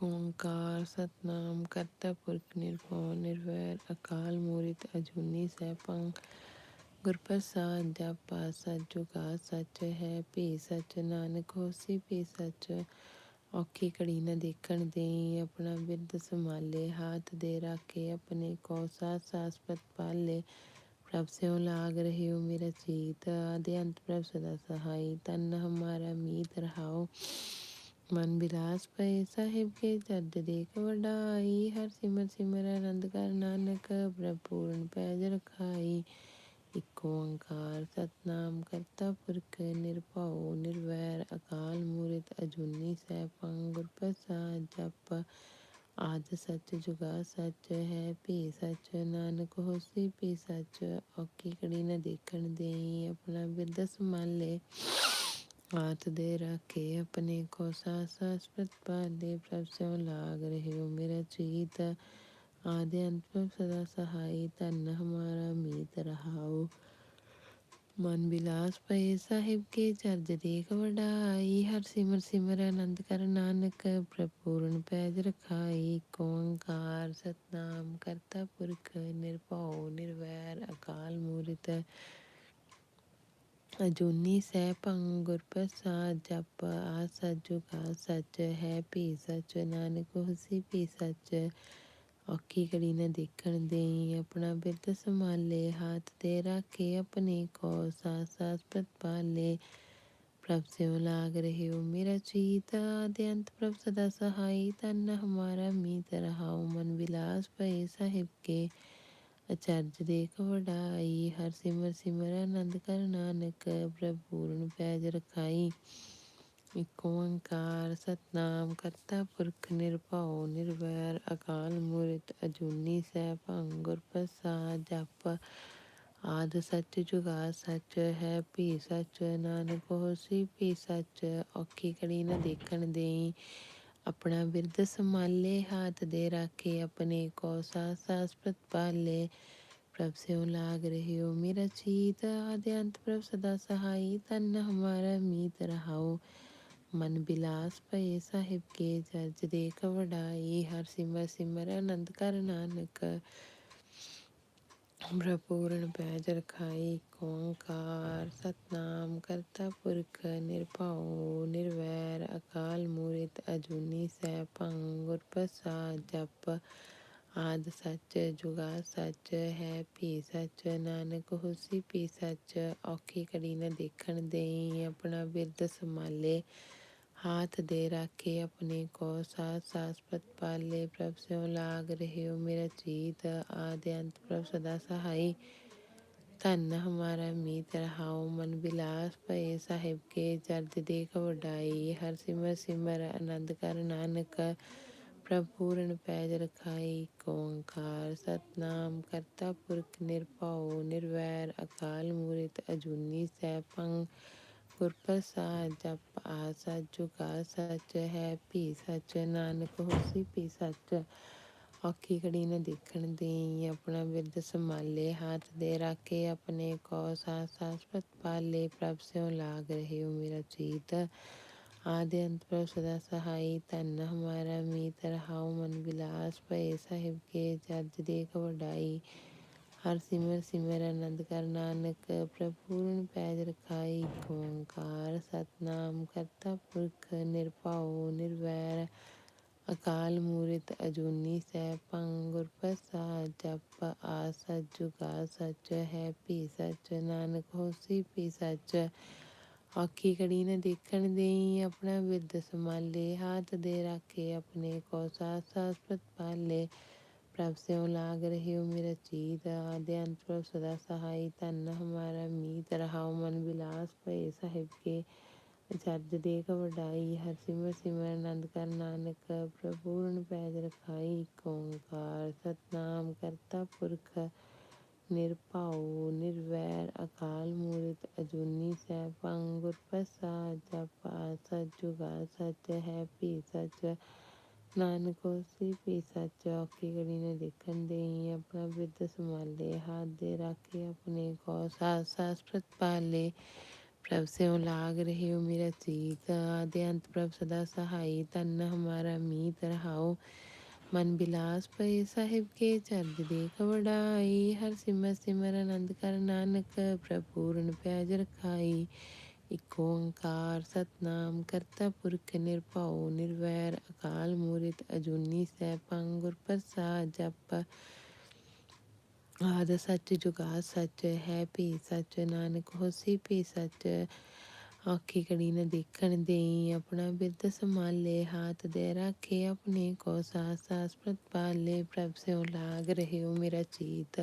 ਏਕ ਓੰਕਾਰ ਸਤਨਾਮ ਕਰਤਾ ਪੁਰਖ ਨਿਰਭਉ ਨਿਰਵੈਰ ਅਕਾਲ ਮੂਰਤ ਅਜੂਨੀ ਸੈਭੰ ਗੁਰ ਪ੍ਰਸਾਦ ਜਪਾ ਸਚ ਸੱਚ ਹੈ ਭੀ ਸਚ ਨਾਨਕ ਹੋਸੀ ਭੀ ਸਚ ਔਖੀ ਘੜੀ ਨ ਦੇਖਣ ਦੇਈ ਆਪਣਾ ਬਿਰਦ ਸੰਭਾਲੇ ਹਾਥ ਦੇ ਰਾਖੇ ਆਪਣੇ ਕੋ ਸਾਥ ਸਾਸਪਤ ਪਾਲੇ ਪ੍ਰਭ ਸਿਉ ਲਾਗ ਰਹੇ ਰਹਿਓ ਮੇਰਾ ਚੀਤ ਆਦਿ ਅੰਤ ਪ੍ਰਭ ਸਦਾ ਸਹਾਈ ਤਨ ਹਮਾਰਾ ਮੀਤ ਰਹਾਓ ਮਨ ਬਿਲਾਸ ਪਏ ਸਾਹਿਬ ਕੇ ਜਦ ਦੇਖ ਵਡਾਈ, ਹਰ ਸਿਮਰ ਸਿਮਰ ਆਨੰਦ ਕਰ ਨਾਨਕ ਪ੍ਰਭ ਪੈਜ ਰਖਾਈ। ਇਕ ਓੰਕਾਰ ਸਤਨਾਮ ਕਰਤਾ ਪੁਰਖ ਨਿਰਭਉ, ਨਿਰਵੈਰ ਅਕਾਲ ਮੂਰਤ ਅਜੂਨੀ ਸੈਭੰ ਗੁਰ ਪ੍ਰਸਾਦ ਜਪ। ਆਦ ਸੱਚ ਜੁਗਾ ਸੱਚ ਹੈ, ਭੀ ਸਚ ਨਾਨਕ ਹੋਸੀ, ਭੀ ਸੱਚ ਔਖੀ ਕੜੀ ਨ ਦੇਖਣ ਦੇਈ, ਆਪਣਾ ਬਿਰਦ ਸੰਭਾਲੇ। ਹਾਥ ਦੇ ਰਾਖੇ ਆਪਣੇ ਕੋ ਸਾਸ ਸਾਸ ਪ੍ਰਤਪਾਲੇ ਪ੍ਰਭ ਸਿਉ ਲਾਗ ਰਹਿਓ ਮੇਰਾ ਚੀਤ ਆਦਿ ਅੰਤ ਪ੍ਰਭ ਸਦਾ ਸਹਾਈ ਧਨ ਹਮਾਰਾ ਮੀਤ ਰਹਾਓ ਮਨ ਬਿਲਾਸ ਪਏ ਸਾਹਿਬ ਕੇ ਚਰਜ ਦੇਖ ਵਡਾਈ ਹਰ ਸਿਮਰ ਸਿਮਰ ਆਨੰਦ ਕਰ ਨਾਨਕ ਪ੍ਰਪੂਰਨ ਪੈਜ ਰਖਾਈ ਏਕ ਸਤਨਾਮ ਕਰਤਾ ਪੁਰਖ ਨਿਰਭਉ ਨਿਰਵੈਰ ਅਕਾਲ ਮੂਰਤ ਅਜੂਨੀ ਸੈਭੰ ਗੁਰ ਪ੍ਰਸਾਦ ਜਪ, ਆ ਸਚ ਜੁਗਾ ਸੱਚ ਹੈ ਭੀ ਸਚ, ਨਾਨਕ ਹੋਸੀ ਭੀ ਸਚ। ਔਖੀ ਘੜੀ ਨ ਦੇਖਣ ਦੇਈ, ਆਪਣਾ ਬਿਰਦ ਸੰਭਾਲੇ, ਹਾਥ ਤੇ ਰਾਖੇ ਆਪਣੇ ਕੋ, ਸਾਸ ਸਾਸ ਪ੍ਰਤਪਾਲੇ ਪ੍ਰਭ ਸਿਉ ਲਾਗ ਰਹੇ ਹੋ ਮੇਰਾ ਚੀਤ, ਆਦਿ ਅੰਤ ਪ੍ਰਭ ਸਦਾ ਸਹਾਈ। ਤਨ ਹਮਾਰਾ ਮੀਤ ਰਹਾਉ, ਮਨ ਵਿਲਾਸ ਪਏ ਸਾਹਿਬ ਕੇ। ਅਚਰਜ ਦੇਖ ਵਡਾਈ, ਹਰ ਸਿਮਰ ਸਿਮਰ ਆਨੰਦ ਕਰ ਨਾਨਕ, ਪ੍ਰਭ ਪੂਰਨ ਪੈਜ ਰਖਾਈ। ਇਕ ਓੰਕਾਰ, ਸਤਨਾਮ ਕਰਤਾ ਪੁਰਖ ਨਿਰਭਉ ਨਿਰਵੈਰ, ਅਕਾਲ ਮੂਰਤ ਅਜੂਨੀ ਸੈਭੰ ਗੁਰ ਪ੍ਰਸਾਦ, ਜਪ ਆਦ ਸੱਚ ਜੁਗਾ ਸੱਚ ਹੈ ਭੀ ਸੱਚ, ਨਾਨਕ ਹੋਸੀ ਭੀ ਸੱਚ, ਔਖੀ ਕੜੀ ਨਾ ਦੇਖਣ ਦੇਈ। ਆਪਣਾ ਬਿਰਦ ਸੰਭਾਲੇ, ਹਾਥ ਦੇ ਰਾਖੇ, ਆਪਣੇ ਕੋ ਸਾਸ ਸਾਸ ਪ੍ਰਤਪਾਲੇ ਪ੍ਰਭ ਸਿਉ ਲਾਗ ਰਹਿਓ, ਮੇਰਾ ਚੀਤ, ਆਦਿ ਅੰਤ ਪ੍ਰਭ ਸਦਾ ਸਹਾਈ ਤਨ ਹਮਾਰਾ ਮੀਤ ਰਹਾਓ। ਮਨ ਬਿਲਾਸ ਪਏ ਸਾਹਿਬ ਕੇ ਜਰਜ ਦੇਖ ਵਡਾਈ ਹਰ ਸਿਮਰ ਸਿਮਰ ਆਨੰਦ ਕਰ ਨਾਨਕ। ਪ੍ਰਭ ਪੈਜ ਰਖਾਈ ਓੰਕਾਰ ਸਤਨਾਮ ਕਰਤਾ ਪੁਰਖ ਨਿਰਭਉ ਨਿਰਵੈਰ ਅਕਾਲ ਮੂਰਤ ਅਜੂਨੀ ਸੈਭੰ ਗੁਰ ਪ੍ਰਸਾਦ ਜਪ ਆਦ ਸੱਚ ਜੁਗਾ ਸੱਚ ਹੈ ਭੀ ਸੱਚ ਨਾਨਕ ਹੋਸੀ ਭੀ ਸੱਚ ਔਖੀ ਕੜੀ ਨਾ ਦੇਖਣ ਦੇਈ ਆਪਣਾ ਬਿਰਦ ਸੰਭਾਲੇ ਹਾਥ ਦੇ ਰਾਖੇ ਆਪਣੇ ਕੋ ਸਾਸ ਸਾਸ ਪ੍ਰਤਪਾਲੇ ਪ੍ਰਭ ਸਿਉ ਲਾਗ ਰਹਿਓ ਮੇਰਾ ਚੀਤ ਆਦਿ ਅੰਤ ਪ੍ਰਭ ਸਦਾ ਸਹਾਈ ਧਨ ਹਮਾਰਾ ਮੀਤ ਰਹਾਉ ਮਨ ਬਿਲਾਸ ਪਏ ਸਾਹਿਬ ਕੇ ਜਰਦ ਦੇਖ ਵਡਾਈ ਹਰ ਸਿਮਰ ਸਿਮਰ ਆਨੰਦ ਕਰ ਨਾਨਕ ਪ੍ਰਭ ਪੂਰਨ ਪੈਜ ਰਖਾਈ ਏਕ ਓੰਕਾਰ ਸਤਨਾਮ ਕਰਤਾ ਪੁਰਖ ਨਿਰਭਉ ਨਿਰਵੈਰ ਅਕਾਲ ਮੂਰਤ ਅਜੂਨੀ ਸੈਭੰ ਗੁਰ ਪ੍ਰਸਾਦ ਜਪ ਆ ਸਚ ਜੁਗਾ ਸੱਚ ਹੈ ਭੀ ਸੱਚ ਨਾਨਕ ਹੋਸੀ ਭੀ ਸੱਚ ਔਖੀ ਘੜੀ ਨ ਦੇਖਣ ਦੇਈ ਆਪਣਾ ਬਿਰਦ ਸੰਭਾਲੇ ਹਾਥ ਦੇ ਰਾਖੇ ਆਪਣੇ ਕੋ ਸਾਸ ਸਾਸ ਪ੍ਰਤਪਾਲੇ ਪ੍ਰਭ ਸਿਉ ਲਾਗ ਰਹਿਓ ਮੇਰਾ ਚੀਤ ਆਦਿ ਅੰਤ ਪ੍ਰਭ ਸਦਾ ਸਹਾਈ ਧਨ ਹਮਾਰਾ ਮੀਤ ਰਹਾਉ ਮਨ ਬਿਲਾਸ ਪਏ ਸਾਹਿਬ ਕੇ ਜਰਜ ਦੇਖ ਵਡਾਈ ਹਰ ਸਿਮਰ ਸਿਮਰ ਆਨੰਦ ਕਰ ਨਾਨਕ, ਪ੍ਰਭ ਪੂਰਨ ਪੈਜ ਰਖਾਈ, ਓੰਕਾਰ ਸਤਨਾਮ ਕਰਤਾ ਪੁਰਖ ਨਿਰਭਉ ਨਿਰਵੈਰ, ਅਕਾਲ ਮੂਰਤ ਅਜੂਨੀ ਸੈਭੰ, ਗੁਰ ਪ੍ਰਸਾਦ ਜਪ ਆ ਸਚ ਜੁਗਾ ਸਚ ਹੈ ਪੀ ਸਚ, ਨਾਨਕ ਹੋਸੀ ਪੀ ਸਚ। ਆਖੀ ਕੜੀ ਨ ਦੇਖਣ ਦੇਈ ਆਪਣਾ ਬਿਰਦ ਸੰਭਾਲੇ, ਹਾਥ ਦੇ ਰੱਖੇ ਆਪਣੇ ਕੋ ਸਾਸ ਸਾਸ ਪ੍ਰਤਪਾਲੇ। ਪ੍ਰਭ ਸਿਉ ਲਾਗ ਰਹਿਓ ਮੇਰਾ ਚੀਤ ਆਦਿ ਅੰਤ ਪ੍ਰਭ ਸਦਾ ਸਹਾਈ, ਧਨ ਹਮਾਰਾ ਮੀਤ ਰਹਾਉ ਮਨ ਬਿਲਾਸ ਪਏ ਸਾਹਿਬ ਕੇ। ਜਰਜ ਦੇਖ ਵਡਾਈ, ਹਰ ਸਿਮਰ ਸਿਮਰ ਆਨੰਦ ਕਰ ਨਾਨਕ ਪ੍ਰਭ ਪੈਜ ਰਖਾਈ ਓੰਕਾਰ ਸਤਨਾਮ ਕਰਤਾ ਪੁਰਖ, ਨਿਰਭਉ, ਨਿਰਵੈਰ, ਅਕਾਲ ਮੂਰਤ, ਅਜੂਨੀ ਸੈਭੰ, ਗੁਰ ਪ੍ਰਸਾਦ ਜਪ ਆ ਜੁਗਾ ਸੱਚ ਹੈ ਭੀ ਸੱਚ। ਨਾਨਕੋ ਹੋਸੀ ਭੀ ਸੱਚ ਔਖੀ ਘੜੀ ਦੇਖਣ ਦੇਈ, ਆਪਣਾ ਬਿਰਦ ਸੰਭਾਲੇ, ਹਾਥ ਦੇ ਰਾਖੇ ਆਪਣੇ ਕੋ ਸਾਸ ਸਾਸ ਪ੍ਰਤਪਾਲੇ ਪ੍ਰਭ ਸਿਉ ਲਾਗ ਰਹੇ ਹੋ ਮੇਰਾ ਚੀਤ ਆਦੇ ਅੰਤ ਪ੍ਰਭ ਸਦਾ ਸਹਾਈ ਤਨ ਹਮਾਰਾ ਮੀਤ ਰਹਾਓ। ਮਨ ਬਿਲਾਸ ਪਏ ਸਾਹਿਬ ਕੇ ਚਰਜ ਦੇਖ ਵਡਾਈ, ਹਰ ਸਿਮਰ ਸਿਮਰ ਆਨੰਦ ਕਰ ਨਾਨਕ ਪ੍ਰਪੂਰਨ ਪੈਜ ਰਖਾਈ। ਇਕ ਓੰਕਾਰ ਸਤਨਾਮ, ਕਰਤਾ ਪੁਰਖ ਨਿਰਭਉ, ਨਿਰਵੈਰ ਅਕਾਲ ਮੂਰਤ ਅਜੂਨੀ ਸੈਭੰ, ਗੁਰ ਪ੍ਰਸਾਦ ਜਪ। ਆਦ ਸੱਚ ਜੁਗਾ ਸੱਚ ਹੈ, ਭੀ ਸੱਚ ਨਾਨਕ ਹੋਸੀ ਭੀ ਸੱਚ। ਆਖੀ ਕੜੀ ਨ ਦੇਖਣ ਦੇਈ ਆਪਣਾ ਬਿਰਦ ਸੰਭਾਲੇ, ਹਾਥ ਦੇ ਰੱਖੇ ਆਪਣੇ ਕੋ ਸਾਸ ਸਾਸ ਪ੍ਰਤਪਾਲੇ ਪ੍ਰਭ ਸਿਉ ਲਾਗ ਰਹੇ ਹੋ ਮੇਰਾ ਚੀਤ।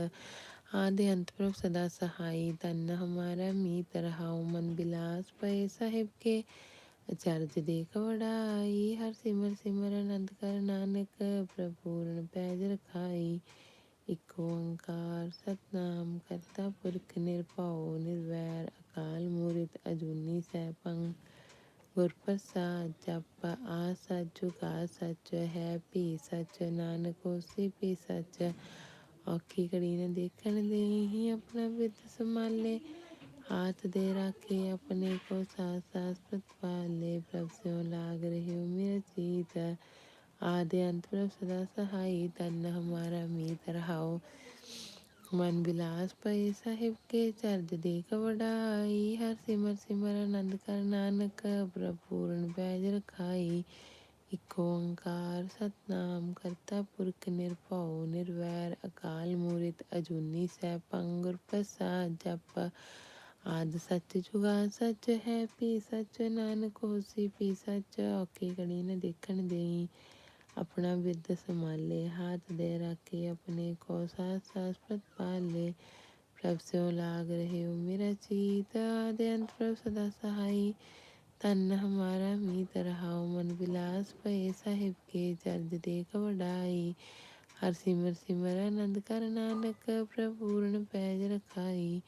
ਆਦੇ ਅੰਤ ਪ੍ਰਭ ਸਦਾ ਸਹਾਈ ਤਨ ਹਮਾਰਾ ਮੀਤ ਰਹਾਉ ਮਨ ਬਿਲਾਸ ਪਏ ਸਾਹਿਬ ਅਚਰਜ ਦੇਖ ਵਡਾਈ ਹਰ ਸਿਮਰ ਸਿਮਰ ਆਨੰਦ ਕਰ ਨਾਨਕ ਪ੍ਰਪੂਰਨ ਪੈਜ ਰਖਾਈ ਇਕ ਓੰਕਾਰ ਸਤਨਾਮ ਕਰਤਾ ਪੁਰਖ ਨਿਰਭਉ ਨਿਰਵੈਰ ਅਕਾਲ ਮੂਰਤ ਅਜੂਨੀ ਸੈਭੰ ਗੁਰ ਪ੍ਰਸਾਦ ਜਪ ਆ ਸੱਚ ਜੁਗਾ ਸੱਚ ਹੈ ਭੀ ਸਚ ਨਾਨਕ ਹੋਸੀ ਭੀ ਸਚ ਔਖੀ ਘੜੀ ਨੇ ਦੇਖਣ ਦੇ ਹੀ ਆਪਣਾ ਵਿਦ ਸੰਭਾਲੇ ਹਾਥ ਦੇ ਰੱਖੇ ਆਪਣੇ ਕੋ ਸਾਸ ਸਾਸ ਪ੍ਰਤਪਾਲੇ ਪ੍ਰਭ ਸਿਉ ਲਾਗ ਰਹੇ ਹੋ ਮੇਰਾ ਚੀਤ ਆਦੇ ਅੰਤ ਪ੍ਰਭ ਸਦਾ ਸਹਾਈ ਤਨ ਹਮਾਰਾ ਮੀਤ ਰਹਾਓ ਮਨ ਬਿਲਾਸ ਪਏ ਸਾਹਿਬ ਕੇ ਚਰਜ ਦੇਖ ਵਡਾਈ ਹਰ ਸਿਮਰ ਸਿਮਰ ਆਨੰਦ ਕਰ ਨਾਨਕ ਪ੍ਰਪੂਰਨ ਪੈਜ ਰਖਾਈ ਇਕ ਓੰਕਾਰ ਸਤਨਾਮ ਕਰਤਾ ਪੁਰਖ ਨਿਰਭਉ, ਨਿਰਵੈਰ ਅਕਾਲ ਮੂਰਤ ਅਜੂਨੀ ਸੈਭੰ ਗੁਰ ਪ੍ਰਸਾਦ ਜਪ। ਆਦ ਸੱਚ ਜੁਗਾ ਸੱਚ ਹੈ, ਪੀ ਸੱਚ ਨਾਨਕ ਹੋਸੀ, ਪੀ ਸੱਚ ਔਕੇ ਘੜੀ ਨ ਦੇਖਣ ਦੇਈ। ਆਪਣਾ ਵਿਦ ਸੰਭਾਲੇ, ਹਾਥ ਦੇ ਰੱਖੇ, ਆਪਣੇ ਕੋ ਸਾਸ ਸਾਸ ਪ੍ਰਤਪਾਲੇ ਪ੍ਰਭ ਸਿਉ ਲਾਗ ਰਹੇ ਹੋ ਮੇਰਾ ਚੀਤ, ਆਦੇ ਅੰਤ ਪ੍ਰਭ ਸਦਾ ਸਹਾਈ। ਤਨ ਹਮਾਰਾ ਮੀਤ ਰਹਾਉ ਮਨ ਬਿਲਾਸ ਪਏ ਸਾਹਿਬ ਕੇ ਚਰਜ ਦੇਖ ਵਡਾਈ ਹਰ ਸਿਮਰ ਸਿਮਰ ਆਨੰਦ ਕਰ ਨਾਨਕ ਪ੍ਰਪੂਰਨ ਪੈਜ ਰਖਾਈ।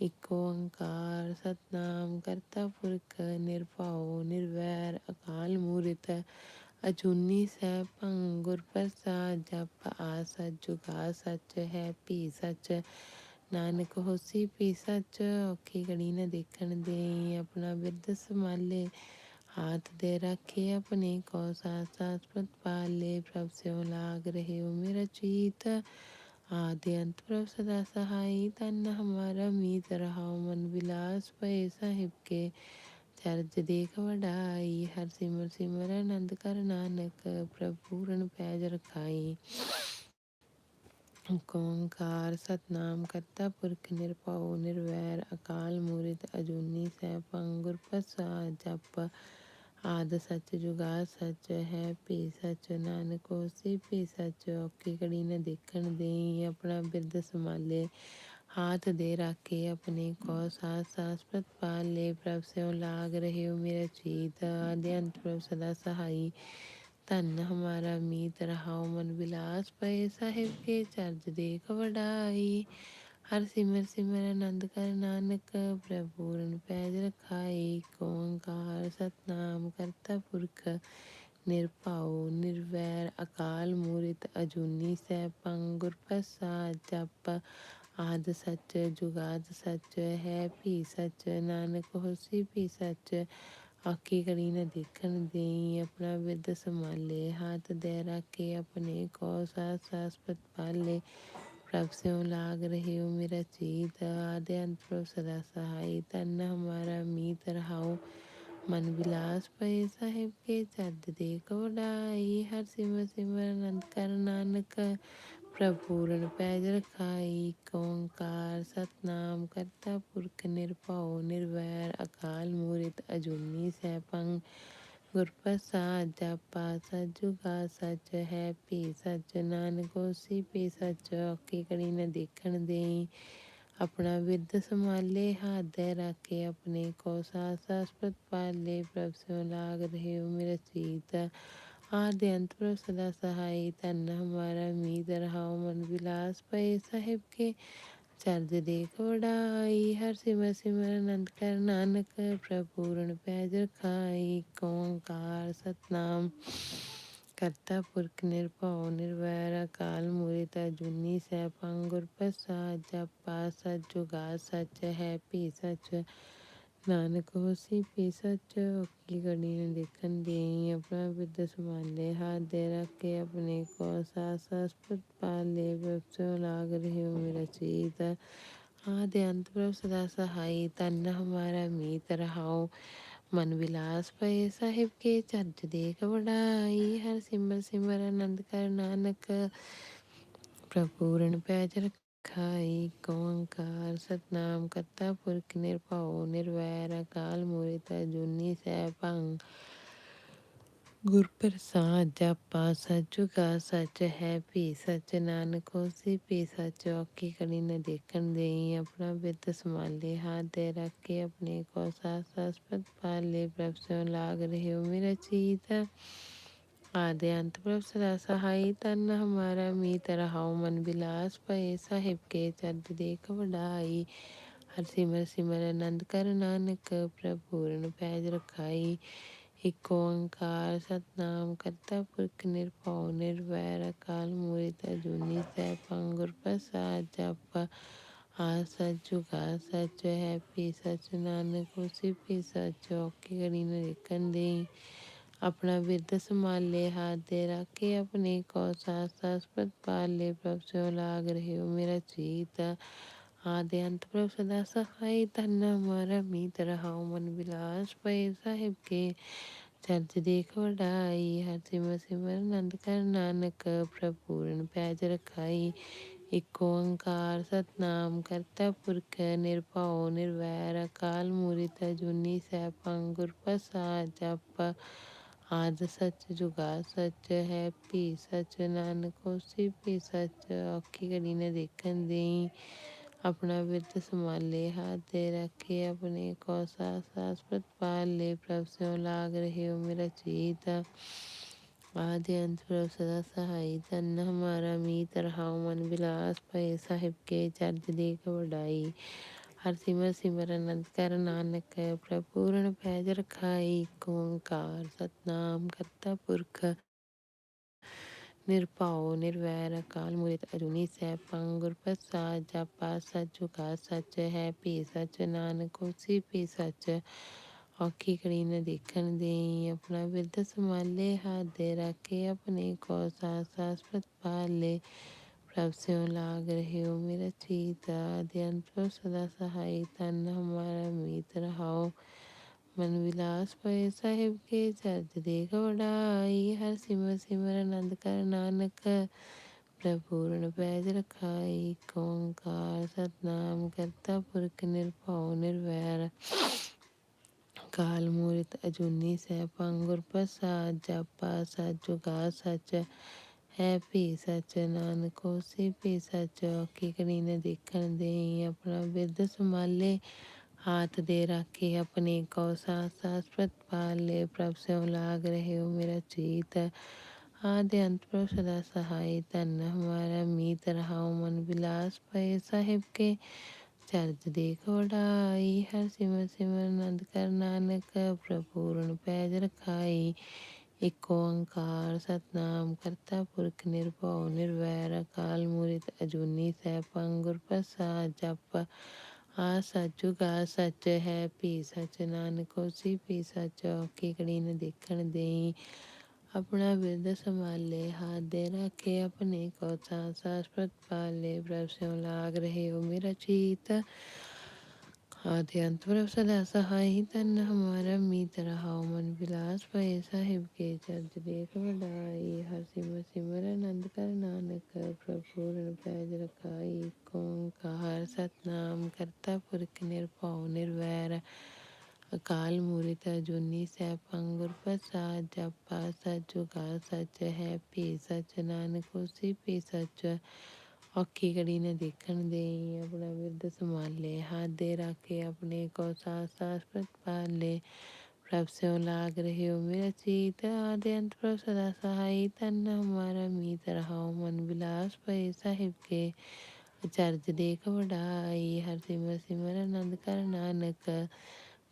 ਇਕ ਓੰਕਾਰ ਸਤਨਾਮ ਕਰਤਾ ਪੁਰਖ ਨਿਰਭਉ ਨਿਰਵੈਰ ਅਕਾਲ ਮੂਰਤ। ਅਜੂਨੀ ਸੈਭੰ ਗੁਰ ਪ੍ਰਸਾਦ, ਜਪ ਆ ਸੱਚ ਜੁਗਾ ਸੱਚ ਹੈ ਭੀ ਸੱਚ। ਨਾਨਕ ਹੋਸੀ ਪੀ ਸੱਚ ਔਖੀ ਘੜੀ ਨਾ ਦੇਖਣ ਦੇ ਆਪਣਾ ਬਿਰਦ ਸੰਭਾਲੇ, ਹਾਥ ਦੇ ਰੱਖੇ ਆਪਣੇ ਕੋ ਸਾਸ ਸਾਸ ਪ੍ਰਤਪਾਲੇ ਪ੍ਰਭ ਸਿਉ ਲਾਗ ਰਹੇ ਹੋ ਮੇਰਾ ਚੀਤ, ਆਦੇ ਅੰਤ ਪ੍ਰਭ ਸਦਾ ਸਹਾਈ, ਤਨ ਹਮਾਰਾ ਮੀਤ ਰਹਾਉ, ਮਨ ਬਿਲਾਸ ਪਏ ਸਾਹਿਬ ਕੇ, ਚਰਜ ਦੇਖ ਵਡਾਈ, ਹਰ ਸਿਮਰ ਸਿਮਰ ਆਨੰਦ ਕਰ ਨਾਨਕ, ਪ੍ਰਭ ਪੂਰਨ ਪੈਜ ਰਖਾਈ। ਓੰਕਾਰ ਸਤਨਾਮ ਕਰਤਾ ਪੁਰਖ ਨਿਰਭਉ ਨਿਰਵੈਰ ਅਕਾਲ ਮੂਰਤ ਅਜੂਨੀ ਸੈਭੰ ਗੁਰ ਪ੍ਰਸਾਦ ਜਪ ਆਦ ਸੱਚ ਜੁਗਾ ਸੱਚ ਹੈ ਭੀ ਸੱਚ ਨਾਨਕ ਹੋਸੀ ਭੀ ਸੱਚ ਔਖੀ ਘੜੀ ਨ ਦੇਖਣ ਦੇਈ ਆਪਣਾ ਬਿਰਦ ਸੰਭਾਲੇ ਹਾਥ ਦੇ ਰੱਖੇ ਆਪਣੇ ਕੋ ਸਾਸ ਸਾਸ ਪ੍ਰਤਪਾਲੇ ਪ੍ਰਭ ਸਿਉ ਲਾਗ ਰਹੇ ਹੋ ਮੇਰਾ ਚੀਤ ਆਦੇ ਅੰਤ ਪ੍ਰਭ ਸਦਾ ਸਹਾਈ ਧਨ ਹਮਾਰਾ ਮੀਤ ਰਹਾਉ ਮਨ ਬਿਲਾਸ ਪਏ ਸਾਹਿਬ ਕੇ, ਚਰਜ ਦੇਖ ਵਡਾਈ। ਹਰ ਸਿਮਰ ਸਿਮਰ ਆਨੰਦ ਕਰ ਨਾਨਕ ਪ੍ਰਭੂਰਨ ਪੈਜ ਰਖਾਈ। ਓੰਕਾਰ ਸਤਨਾਮ ਕਰਤਾ ਪੁਰਖ, ਨਿਰਭਉ ਨਿਰਵੈਰ ਅਕਾਲ ਮੂਰਤ ਅਜੂਨੀ ਸੈਭੰ ਗੁਰ ਪ੍ਰਸਾਦ। ਜਪ ਆਦ ਸੱਚ, ਜੁਗਾਦ ਸਚ, ਹੈ ਭੀ ਸਚ, ਨਾਨਕ ਹੋਸੀ ਭੀ ਸਚ। ਆਖੀ ਘੜੀ ਨ ਦੇਖਣ ਦੇਈ ਆਪਣਾ ਵਿਦ ਸੰਭਾਲੇ, ਹਾਥ ਦੇ ਰੱਖੇ ਆਪਣੇ ਕੋ ਸਾਸ ਸਾਸ ਪ੍ਰਤਪਾਲੇ ਪ੍ਰਭ ਸਿਉ ਲਾਗ ਰਹੇ ਹੋ ਮੇਰਾ ਚੀਤ, ਆਦੇ ਅੰਤ ਪ੍ਰਭ ਸਦਾ ਸਹਾਈ। ਤਨ ਹਮਾਰਾ ਮੀਤ ਰਹਾਉ ਮਨ ਬਿਲਾਸ ਪਏ ਸਾਹਿਬ ਕੇ ਚੱਦ ਦੇ ਵਡਾਈ ਹਰ ਸਿਮਰ ਸਿਮਰ ਆਨੰਦ ਕਰ ਨਾਨਕ ਪ੍ਰਭੂਰਨ ਪੈਜ ਰਖਾਈ ਇਕ ਓੰਕਾਰ ਸਤਨਾਮ ਕਰਤਾ ਪੁਰਖ ਨਿਰਭਉ, ਨਿਰਵੈਰ, ਅਕਾਲ ਮੂਰਤ, ਅਜੂਨੀ ਸੈਭੰ। ਗੁਰ ਜਪਾ ਸੱਚ ਜੁਗਾ ਹੈ ਭੀ ਸੱਚ, ਨਾਨਕ ਹੋਸੀ ਭੀ ਸੱਚ, ਔਖੀ ਘੜੀ ਨ ਦੇਖਣ ਦੇਈ। ਆਪਣਾ ਵਿਰਦ ਸੰਭਾਲੇ, ਹਾਥ ਦੇ ਰੱਖੇ ਆਪਣੇ ਕੋ ਸਾਸ ਸਾਸ ਪ੍ਰਤਪਾਲੇ ਪ੍ਰਭ ਸਿਉ ਲਾਗ ਰਹੇ ਮੇਰਾ ਚੀਤ ਆਦੇ ਅੰਤ ਪ੍ਰਭ ਸਦਾ ਸਹਾਈ ਤਨ ਹਮਾਰਾ ਮੀਤ ਰਹਾਉ ਮਨ ਬਿਲਾਸ ਪਏ ਸਾਹਿਬ ਕੇ ਚਰਜ ਦੇਖ ਵਡਾਈ ਹਰ ਸਿਮਰ ਸਿਮਰ ਆਨੰਦ ਕਰ ਨਾਨਕ ਪ੍ਰਪੂਰਨ ਪੈਜ ਰਖਾਈ ਇਕ ਸਤਨਾਮ ਕਰਤਾ ਪੁਰਖ ਨਿਰਭਉ ਨਿਰਵੈਰ ਅਕਾਲ ਮੂਰਤ ਅਜੂਨੀ ਸੈਭੰ ਗੁਰ ਪ੍ਰਸਾਦ ਜਪਾ ਸੱਚ ਜੁਗਾ ਸਚ ਹੈ ਭੀ ਸਚ ਨਾਨਕ ਹੋਸੀ ਪੀ ਕੀ ਘੜੀ ਨ ਦੇਖਣ ਦੀ ਆਪਣਾ ਵਿਦ ਸੰਭਾਲੇ ਹਾਥ ਦੇ ਰੱਖ ਕੇ ਆਪਣੇ ਕੋ ਸਾਸ ਸਸਪਤ ਪਾਲੇ ਬਪਸੋ ਲਾਗ ਰਹੇ ਹੋ ਮੇਰਾ ਚੀਤ ਆਦਿ ਅੰਤ ਪ੍ਰਭ ਸਦਾ ਸਹਾਈ ਤਨ ਹਮਾਰਾ ਮੀਤ ਰਹਾਓ। ਮਨ ਵਿਲਾਸ ਪਏ ਸਾਹਿਬ ਕੇ ਚਰਜ ਦੇਖ ਵਡਾਈ, ਹਰ ਸਿਮਰ ਸਿਮਰ ਆਨੰਦ ਕਰ ਨਾਨਕ। ਪ੍ਰਪੂਰਨ ਪੈਜ ਰਖਾਈ ਓੰਕਾਰ ਸਤਨਾਮ ਕਰਤਾ ਪੁਰਖ ਨਿਰਭਉ, ਨਿਰਵੈਰ ਅਕਾਲ ਮੂਰਤ ਅਜੂਨੀ ਸੈਭੰ ਗੁਰ ਪ੍ਰਸਾਦ ਜਪਾ ਸਚੁਗਾ ਸਚ ਹੈ ਭੀ, ਸਚ ਨਾਨਕ ਹੋਸੀ ਭੀ, ਸਚ ਔਕੀ ਕਣੀ ਨ ਦੇਖਣ ਦੇਈ। ਆਪਣਾ ਬਿਰਤ ਸੰਭਾਲੇ, ਹਾਥ ਦੇ ਰੱਖ ਕੇ ਆਪਣੇ ਕੋ ਸਾਸ ਸਸਪਤ ਪਾਲੇ, ਪ੍ਰਭ ਸੋ ਲਾਗ ਰਹੇ ਹੋ ਮੇਰਾ ਚੀਤ। ਆਦਿ ਅੰਤ ਪ੍ਰਭ ਸਦਾ ਸਹਾਈ ਤਨ ਹਮਾਰਾ ਮੀਤ ਰਹਾਉ ਮਨ ਬਿਲਾਸ ਪਏ ਸਾਹਿਬ ਕੇ ਚਰਜ ਦੇਖ ਵਡਾਈ ਹਰ ਸਿਮਰ ਸਿਮਰ ਆਨੰਦ ਕਰ ਨਾਨਕ ਪ੍ਰਭੂਰਨ ਪੈਜ ਰਖਾਈ ਇਕ ਓੰਕਾਰ ਸਤਨਾਮ ਕਰਤਾ ਪੁਰਖ ਨਿਰਭਉ ਨਿਰਵੈਰ ਅਕਾਲ ਮੂਰਤ ਅਜੂਨੀ ਸੈਭੰ ਗੁਰ ਪ੍ਰਸਾਦ ਜਪ ਆ ਸਚ ਜੁਗਾ ਸਚ ਹੈ ਪੀ ਸਚ ਨਾਨਕ ਹੋਸੀ ਪੀ ਸਚ ਔਕੀ ਘੜੀ ਨ ਦੇਖਣ ਦੇ ਆਪਣਾ ਬਿਰਦ ਸੰਭਾਲੇ, ਹਾਥ ਦੇ ਰੱਖ ਕੇ ਆਪਣੇ ਕੋ ਸਾਸ ਸਸਪਤ ਪਾਲੇ ਪ੍ਰਭ, ਸੋ ਲਾਗ ਰਹੇ ਹੋ ਮੇਰਾ ਚੀਤ ਆਦਿ ਅੰਤ ਪ੍ਰਭ, ਸਦਾ ਸਹਾਈ ਤਨ ਹਮਾਰਾ ਮੀਤ ਰਹਾਉ ਮਨ ਵਿਲਾਸ ਪਏ ਸਾਹਿਬ ਕੇ। ਚਰਜ ਦੇਖ ਵਡਾਈ, ਹਰ ਸਿਮਰ ਸਿਮਰ ਆਨੰਦ ਕਰ ਨਾਨਕ ਪ੍ਰਭੂਰਨ ਪੈਜ ਰਖਾਈ। ਇਕ ਓੰਕਾਰ ਸਤਨਾਮ ਕਰਤਾ ਪੁਰਖ, ਨਿਰਭਉ, ਨਿਰਵੈਰ, ਅਕਾਲ ਮੂਰਤ, ਅਜੂਨੀ ਸੈਭੰ ਗੁਰ ਪ੍ਰਸਾਦ ਜਪ। ਆਦ ਸਚ ਜੁਗਾ ਸਚ ਹੈ ਭੀ ਸਚ ਨਾਨਕ ਹੋਸੀ ਭੀ ਸਚ ਔਖੀ ਘੜੀ ਨ ਦੇਖਣ ਦੇਈ ਆਪਣਾ ਬਿਰਤ ਸੰਭਾਲੇ ਹਾਥ ਦੇ ਰੱਖੇ ਆਪਣੇ ਕੋ ਸਾਸ ਸਾਸਪਤ ਪਾਲੇ ਪ੍ਰਭ ਸਿਉ ਲਾਗ ਰਹੇ ਹੋ ਮੇਰਾ ਚੀਤ ਆਦਿ ਅੰਤ ਪ੍ਰਭ ਸਦਾ ਸਹਾਈ ਤਨ ਹਮਾਰਾ ਮੀਤ ਰਹਾਉ ਮਨ ਬਿਲਾਸ ਪਏ ਸਾਹਿਬ ਕੇ ਚਰਜ ਦੇਖ ਵਡਾਈ ਹਰ ਸਿਮਰ ਸਿਮਰ ਅਨੰਦ ਕਰ ਨਾਨਕ ਪ੍ਰਪੂਰਨ ਪੈਜ ਰਖਾਈ, ਓੰਕਾਰ ਸਤਨਾਮ ਕਰਤਾ ਪੁਰਖ। ਨਿਰਭਉ, ਨਿਰਵੈਰ, ਅਕਾਲ ਮੂਰਤ ਅਜੂਨੀ ਸੈਭੰ ਗੁਰ ਪ੍ਰਸਾਦ, ਜਪਾ ਸਚ ਜੁਗਾ ਸਚ, ਹੈ ਭੀ ਸਚ, ਨਾਨਕ ਹੋਸੀ ਭੀ ਸਚ। ਔਖੀ ਘੜੀ ਨ ਦੇਖਣ ਦੇਈ, ਆਪਣਾ ਵਿਰਧ ਸੰਭਾਲੇ, ਹਾਥ ਦੇ ਰੱਖੇ ਆਪਣੇ ਕੋ ਸਾਸ ਸਾਸਪਤ ਪਾਲੇ। ਪ੍ਰਭ ਸਿਉ ਲਾਗ ਰਹੇ ਹੋ ਮੇਰਾ ਚੀਤ ਆਦਿ ਅੰਤ ਸਦਾ ਸਹਾਈ ਤਨ ਹਮਾਰਾ ਮੀਤ ਰਹਾਓ। ਮਨ ਵਿਲਾਸ ਪਏ ਸਾਹਿਬ ਕੇ ਚਰਜ ਦੇਖ ਵਡਾਈ, ਹਰ ਸਿਮਰ ਸਿਮਰ ਆਨੰਦ ਕਰ ਨਾਨਕ। ਪ੍ਰਪੂਰਨ ਪੈਜ ਰਖਾਈ ਓੰਕਾਰ ਸਤਨਾਮ ਕਰਤਾ ਪੁਰਖ ਨਿਰਭਉ ਨਿਰਵੈਰ। ਕਾਲ ਮੂਰਤ ਅਜੂਨੀ ਸਹਿ ਗੁਰ ਪ੍ਰਸਾਦ, ਜਪਾ ਸਚ ਜੁਗਾ ਸਚ। ਹੈ ਭੀ ਸਚ ਨਾਨਕੋ ਹੋਸੀ ਭੀ ਸਚ ਔਖੀ ਘੜੀ ਨ ਦੇਖਣ ਦੇਈ। ਆਪਣਾ ਬਿਰਦ ਸੰਭਾਲੇ, ਹਾਥ ਦੇ ਰੱਖੇ ਆਪਣੇ ਕੋ ਸਾਸ ਸਾਸ ਪ੍ਰਤਪਾਲੇ ਪ੍ਰਭ ਸਿਉ ਲਾਗ ਰਹੇ ਹੋ ਮੇਰਾ ਚੀਤ, ਆਦਿ ਅੰਤ ਪ੍ਰਭ ਸਦਾ ਸਹਾਈ। ਤਨ ਹਮਾਰਾ ਮੀਤ ਰਹਾਉ ਮਨ ਵਿਲਾਸ ਪਏ ਸਾਹਿਬ ਕੇ। ਚਰਜ ਦੇਖ ਵਡਾਈ, ਹਰ ਸਿਮਰ ਸਿਮਰ ਆਨੰਦ ਕਰ ਨਾਨਕ ਪ੍ਰਪੂਰਨ ਪੈਜ ਰਖਾਈ। ਇਕ ਓੰਕਾਰ ਸਤਨਾਮ ਕਰਤਾ ਪੁਰਖ ਨਿਰਭਉ ਨਿਰਵੈਰ ਅਕਾਲ ਮੂਰਤ ਅਜੂਨੀ ਸੈਭੰ ਗੁਰ ਪ੍ਰਸਾਦ ਜਪ ਆ ਸਚੁਗਾ ਸਚ ਹੈ ਭੀ ਸਚ ਨਾਨਕ ਹੋਸੀ ਭੀ ਸਚ ਔਖੀ ਘੜੀ ਨ ਦੇਖਣ ਦੇਈ ਆਪਣਾ ਬਿਰਦ ਸੰਭਾਲੇ ਹਾਥ ਦੇ ਰੱਖੇ ਆਪਣੇ ਕੋ ਸਾਸ ਸਾਸ ਪਾਲੇ ਪ੍ਰਭ ਸਿਉ ਲਾਗ ਰਹੇ ਹੋ ਮੇਰਾ ਚੀਤ ਆਦਿ ਅੰਤ ਪ੍ਰਭ ਸਦਾ ਸਹਾਈ ਤਨ ਹਮਾਰਾ ਮੀਤ ਰਹਾਉ ਮਨ ਵਿਲਾਸ ਪਏ ਸਾਹਿਬ ਕੇ ਚਰਜ ਦੇਖ ਵਡਾਈ ਹਰ ਸਿਮਰ ਸਿਮਰ ਆਨੰਦ ਕਰ ਨਾਨਕ ਪ੍ਰਭੂਰਨ ਪੈਜ ਰਖਾਈ ਓੰਕਾਰ ਸਤਨਾਮ ਕਰਤਾ ਪੁਰਖ ਨਿਰਭਉ ਨਿਰਵੈਰ ਅਕਾਲ ਮੂਰਤ ਅਜੂਨੀ ਸੈਭੰ ਪੰਗੁਰ ਪ੍ਰਸਾਦ ਜਪਾ ਸਚ ਜੁਗਾ ਸਚ ਹੈ ਪੀ ਸਚ ਨਾਨਕ ਹੋਸੀ ਭੀ ਸਚ ਔਖੀ ਘੜੀ ਨ ਦੇਖਣ ਦੇਈ ਆਪਣਾ ਬਿਰਦ ਸੰਭਾਲੇ। ਹਾਥ ਦੇ ਰੱਖੇ ਆਪਣੇ ਕੋ ਸਾਸ ਸਾਸ ਪ੍ਰਤਪਾਲੇ ਪ੍ਰਭ ਸਿਉ ਲਾਗ ਰਹੇ ਹੋ ਮੇਰਾ ਚੀਤ ਆਦਿ ਅੰਤ ਪ੍ਰਭ ਸਦਾ ਸਹਾਈ। ਤਨ ਹਮਾਰਾ ਮੀਤ ਰਹਾਉ ਮਨ ਵਿਲਾਸ ਪਏ ਸਾਹਿਬ ਕੇ। ਚਰਜ ਦੇਖ ਵਡਾਈ, ਹਰ ਸਿਮਰ ਸਿਮਰ ਆਨੰਦ ਕਰ ਨਾਨਕ।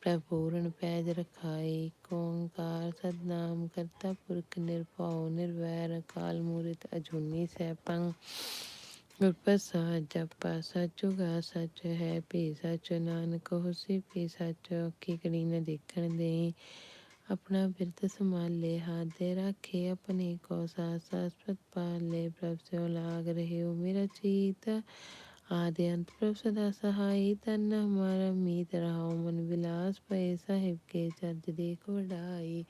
ਪ੍ਰਪੂਰਨ ਪੈਜ ਰਖਾਈ ਓੰਕਾਰ ਸਤਨਾਮ ਕਰਤਾ ਪੁਰਖ ਨਿਰਭਉ ਨਿਰਵੈਰ। ਅਕਾਲ ਮੂਰਤ ਅਜੂਨੀ ਸੈਭੰ। ਗੁਰ ਪ੍ਰਸਾਦ ਜਪਾ ਸਚੁਗਾ ਸਚ ਹੈ ਭੀ ਸਚ ਨਾਨਕ ਹੋਸੀ ਭੀ ਸਚ ਅੱਖੀ ਕਰੀ ਨ ਦੇਖਣ ਦੇ ਆਪਣਾ ਬਿਰਦ ਸੰਭਾਲੇ ਹਾਥ ਦੇ ਰਾਖੇ ਆਪਣੇ ਕੋ ਸਾਸ ਸਾਸਪਤ ਪਾਲੇ ਪ੍ਰਭ ਸਿਓ ਲਾਗ ਰਹੇ ਹੋ ਮੇਰਾ ਚੀਤ ਆਦਿ ਅੰਤ ਪ੍ਰਭ ਸਦਾ ਸਹਾਈ ਤਨ ਹਮਾਰਾ ਮੀਤ ਰਹਾਉ ਮਨ ਵਿਲਾਸ ਪਏ ਸਾਹਿਬ ਕੇ ਚਰਜ ਦੇਖ ਵਡਾਈ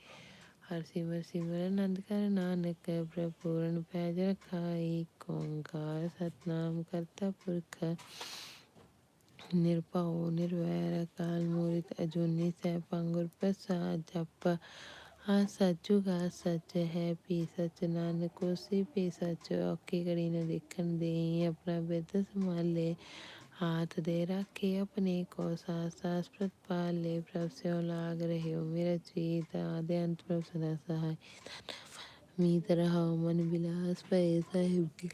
ਹਰ ਸਿਮਰ ਸਿਮਰ ਆਨੰਦ ਕਰ ਨਾਨਕ ਪ੍ਰਭ ਪੂਰਨ ਪੈਜ ਰਖਾਈ, ਓੰਕਾਰ ਸਤਨਾਮ ਕਰਤਾ ਪੁਰਖ। ਨਿਰਭਉ, ਨਿਰਵੈਰ, ਅਕਾਲ ਮੂਰਤ, ਅਜੂਨੀ ਸੈਭੰ ਗੁਰ ਪ੍ਰਸਾਦ ਜਪ। ਹਾਂ ਸਚੁਗਾ ਸਚ ਹੈ, ਪੀ ਸਚ ਨਾਨਕ ਹੋਸੀ ਪੀ ਸਚ। ਔਖੀ ਘੜੀ ਨੂੰ ਦੇਖਣ ਦੇ ਆਪਣਾ ਬਿਰਦ ਸੰਭਾਲੇ। ਹਾਥ ਦੇ ਰਾਖੇ ਆਪਣੇ ਕੋ ਸਾਸ ਸਾਸ ਪ੍ਰਤ ਪਾਲੇ ਪ੍ਰਭ ਸਿਓ ਲਾਗ ਰਹੇ ਹੋ ਮੇਰਾ ਚੀਤ ਆਦਿ ਅੰਤ ਪ੍ਰਭ ਸਦਾ ਸਹਾਈ ਮੀਤ ਰਹਾਉ ਮਨ ਬਿਲਾਸ ਪਏ ਸਾਹਿਬ ਕੀ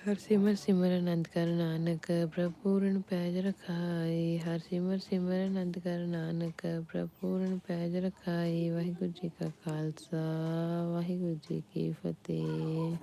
ਹਰ ਸਿਮਰ ਸਿਮਰ ਅਨੰਦ ਕਰ ਨਾਨਕ ਪ੍ਰਪੂਰਨ ਪੈਜ ਰਖਾਈ ਹਰ ਸਿਮਰ ਸਿਮਰ ਅਨੰਦ ਕਰ ਨਾਨਕ ਪ੍ਰਪੂਰਨ ਪੈਜ ਰਖਾਈ ਵਾਹਿਗੁਰੂ ਜੀ ਕਾ ਖਾਲਸਾ ਵਾਹਿਗੁਰੂ ਜੀ ਕੀ ਫਤਿਹ